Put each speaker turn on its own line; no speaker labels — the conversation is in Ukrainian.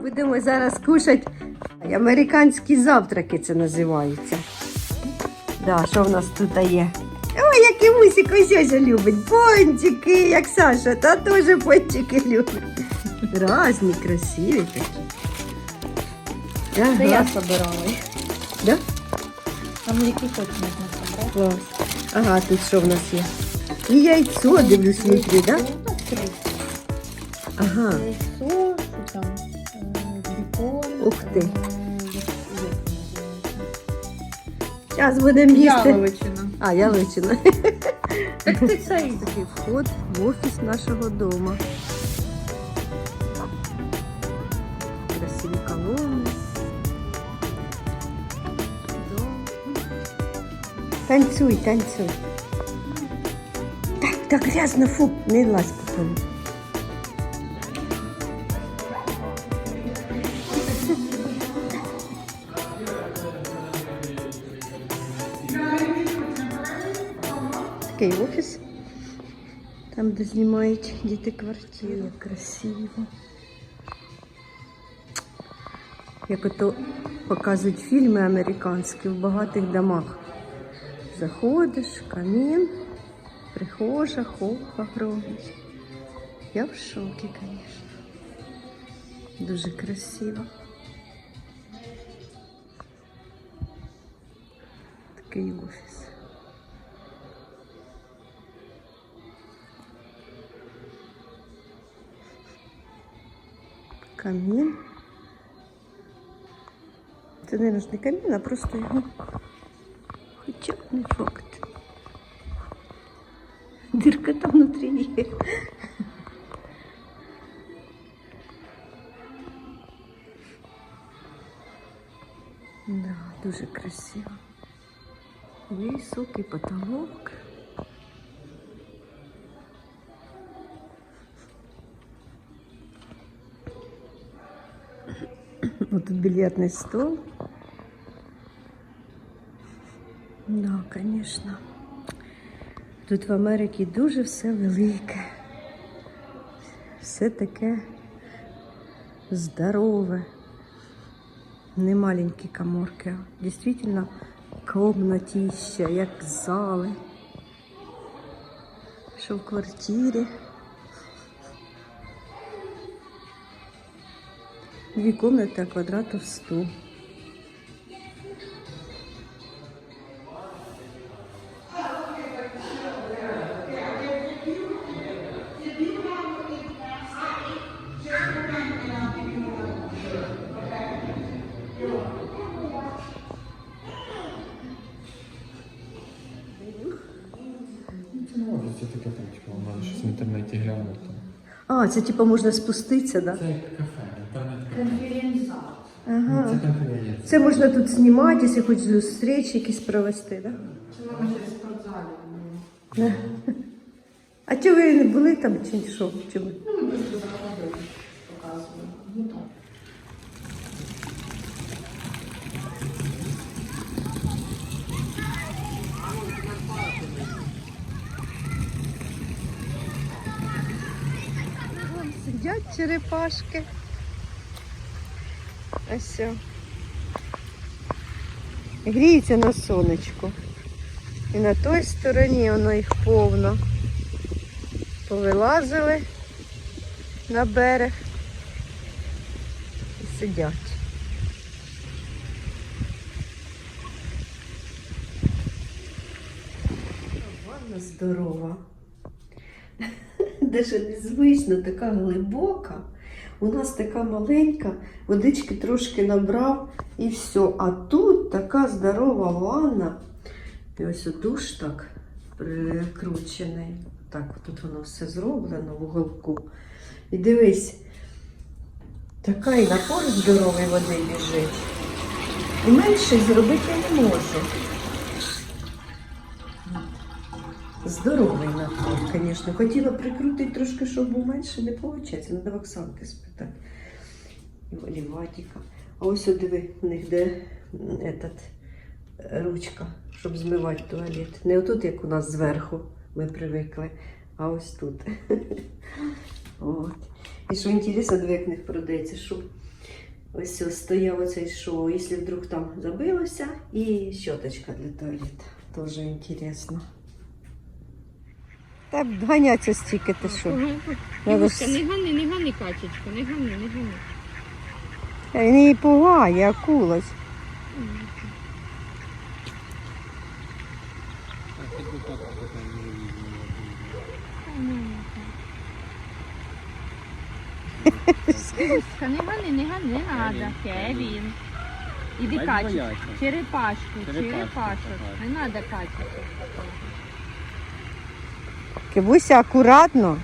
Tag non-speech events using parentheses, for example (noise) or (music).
Будемо зараз кушати американські завтраки це називається. Да, що в нас тут є? Ой, який мусик ось любить. Пончики, як Саша, та теж пончики любить. Разні, красиві такі.
Це я
Ага.
собирала.
Да?
Там які хоч можна собрати.
Клас. Ага, тут що в нас є? І яйцо, дивлюсь, внутрі, да? Ага.
Яйцо, що там, бекон.
Ух ти. Зараз будемо їсти.
Яловичина.
А, яловичина. (laughs)
Так ти цей.
Такий вход в офіс нашого дому. Красиві колонни. Дом. Танцюй, танцюй. Так, грязно, фу, не лазь по полу. Такий офіс. Там, де знімають діти квартири, красиво. Як ото показують фільми американські в багатих домах. Заходиш, камін, прихожа, хопа громить. Я в шокі, звісно. Дуже красиво. Такий офіс. Камін. Це, мабуть, не камін, а просто його. Хоча не факт. Дирка там внутрі є. Да, дуже красиво. Високий потолок. Вот тут бильярдный стол. Да, конечно. Тут в Америці дуже все велике. Все таке здорове. Не маленькі коморки, а дійсно комнатіща, як зали. Що в квартирі. Дві комнати, а квадратів 100.
Це це таке там, типу, може щось в інтернеті глянути.
А, це типу можна спуститися, так? Да?
Це кафе, інтернет-кафе.
Конференц-зал.
Ага.
Це конференція.
Це можна тут знімати, якщо хочеш зустрічі якісь провести, так?
Це мама ще в спортзалі.
Да? А чи ви не були там чи що? Чи ви?
Ну,
Сидять черепашки. Ось. все. Гріються на сонечку. І на той стороні воно їх повно. Повилазили на берег і сидять. Ванна здорова. Даже незвично, така глибока. У нас така маленька, водички трошки набрав і все. А тут така здорова ванна. І ось душ так прикручений. Так, тут воно все зроблено в уголку. І дивись, така і напор здорової води біжить. І менше зробити не можу. Здоровий напор, звісно. Хотіла прикрутити трошки, щоб був менше, не виходить. Треба Оксанки спитати. І в Оліватіка. А ось диви, у них де этот, ручка, щоб змивати туалет. Не отут, як у нас зверху ми привикли, а ось тут. (laughs) От. І що інтересно, диви, як в них продається, щоб ось стояв оцей, що якщо вдруг там забилося, і щоточка для туалету. Тоже інтересно. Та ганяться стільки ти що.
Не гани, не гани, качечка, не гани, не гани.
Він її пугає, акулась.
Ігуська, не гани, не гани, не надо. Кевін. Іди
Бать
качечку.
бояться.
Черепашку,
Черепашку
черепашку. Не надо качечку.
Кибуся акуратно.